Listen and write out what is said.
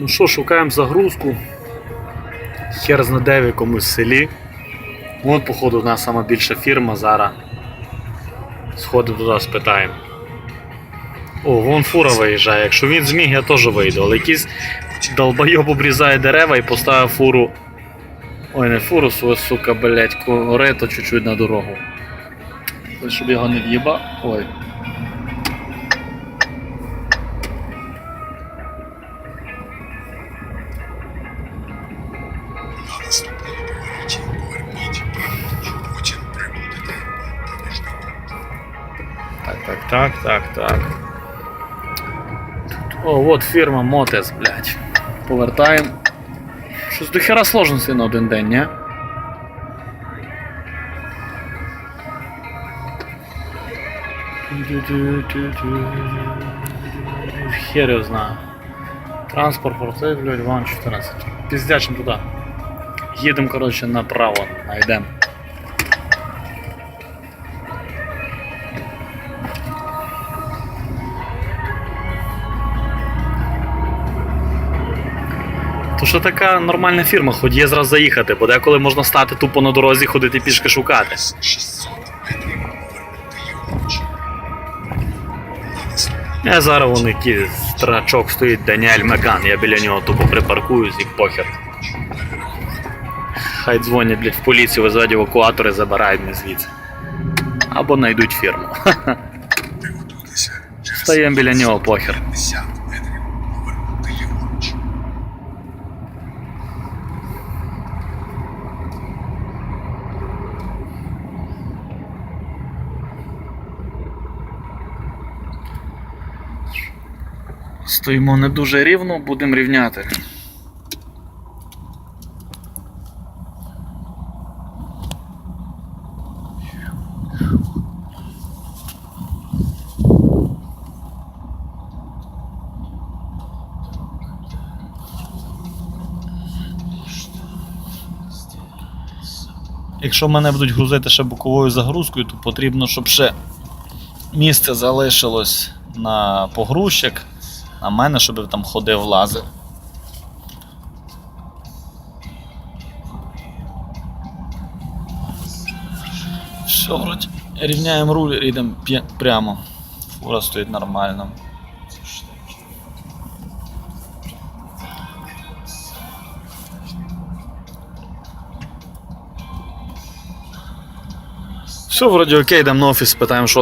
Ну що, шукаємо загрузку. Хер зна де в якомусь селі. От, походу, у нас сама більша фірма зараз. Сходимо туди, спитаємо. О, вон фура виїжджає. Якщо він зміг, я теж вийду. Але якийсь долбойоб обрізає дерева і поставив фуру. Ой, не фуру, сука, блять, корито чуть-чуть на дорогу. Щоб його не в'їба. Ой. повороті поверніть праворуч. Потім прибудете по проміжному. Так, так, так, так, так. Тут, о, от фірма Мотес, блядь. Повертаємо. Щось до хера сложностей на один день, ні? Хер його знаю. Транспорт, портфель, блядь, ван 14. Піздячим туди. Їдемо, коротше, направо, найдемо. То що така нормальна фірма, хоч є зразу заїхати, бо деколи можна стати тупо на дорозі, ходити пішки шукати. З 600 метрів повернути ліворуч. На наступному Я зараз вон який страчок стоїть Даніель Меган, я біля нього тупо припаркуюсь і похер. Хай дзвонять, блядь, в поліцію, везуть евакуатори, забирають мене звідси. Або знайдуть фірму. Стаємо біля нього, похер. 50 метрів повернути ліворуч. Стоїмо не дуже рівно, будемо рівняти. Якщо мене будуть грузити ще боковою загрузкою, то потрібно, щоб ще місце залишилось на погрузчик, на мене, щоб там ходив лазер. Все, вроді. Рівняємо руль, йдемо прямо. Фура стоїть нормально. Все, вроді окей, йдемо на офіс, питаємо, що